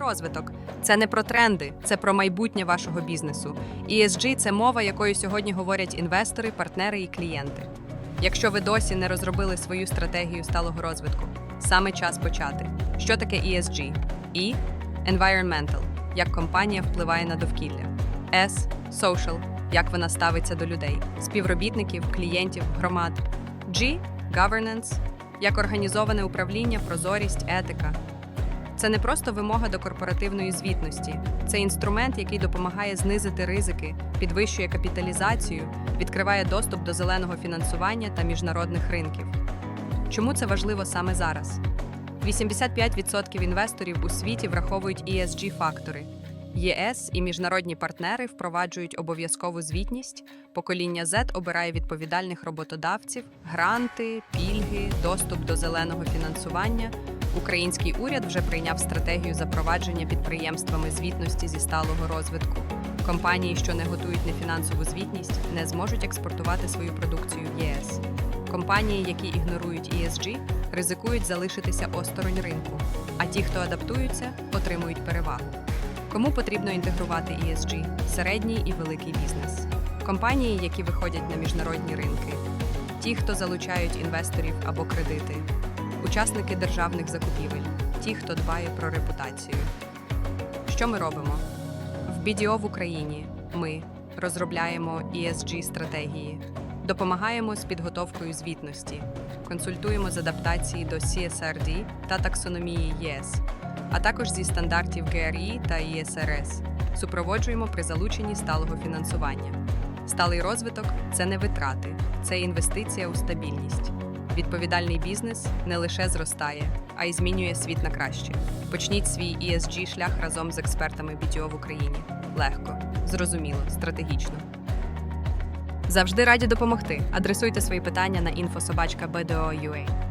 розвиток. Це не про тренди, це про майбутнє вашого бізнесу. ESG – це мова, якою сьогодні говорять інвестори, партнери і клієнти. Якщо ви досі не розробили свою стратегію сталого розвитку, саме час почати. Що таке ESG? E – Environmental – як компанія впливає на довкілля. S – Social – як вона ставиться до людей, співробітників, клієнтів, громад. G – Governance – як організоване управління, прозорість, етика. Це не просто вимога до корпоративної звітності, це інструмент, який допомагає знизити ризики, підвищує капіталізацію, відкриває доступ до зеленого фінансування та міжнародних ринків. Чому це важливо саме зараз? 85% інвесторів у світі враховують esg фактори. ЄС і міжнародні партнери впроваджують обов'язкову звітність. Покоління Z обирає відповідальних роботодавців, гранти, пільги, доступ до зеленого фінансування. Український уряд вже прийняв стратегію запровадження підприємствами звітності зі сталого розвитку. Компанії, що не готують нефінансову звітність, не зможуть експортувати свою продукцію в ЄС. Компанії, які ігнорують ESG, ризикують залишитися осторонь ринку, а ті, хто адаптуються, отримують перевагу. Кому потрібно інтегрувати ESG – середній і великий бізнес, компанії, які виходять на міжнародні ринки, ті, хто залучають інвесторів або кредити, учасники державних закупівель, ті, хто дбає про репутацію. Що ми робимо? В BDO в Україні ми розробляємо esg стратегії, допомагаємо з підготовкою звітності, консультуємо з адаптації до CSRD та таксономії ЄС, а також зі стандартів GRI та ESRS. Супроводжуємо при залученні сталого фінансування. Сталий розвиток це не витрати, це інвестиція у стабільність. Відповідальний бізнес не лише зростає, а й змінює світ на краще. Почніть свій esg шлях разом з експертами BDO в Україні. Легко, зрозуміло, стратегічно. Завжди раді допомогти. Адресуйте свої питання на інфособачка BDO.UA.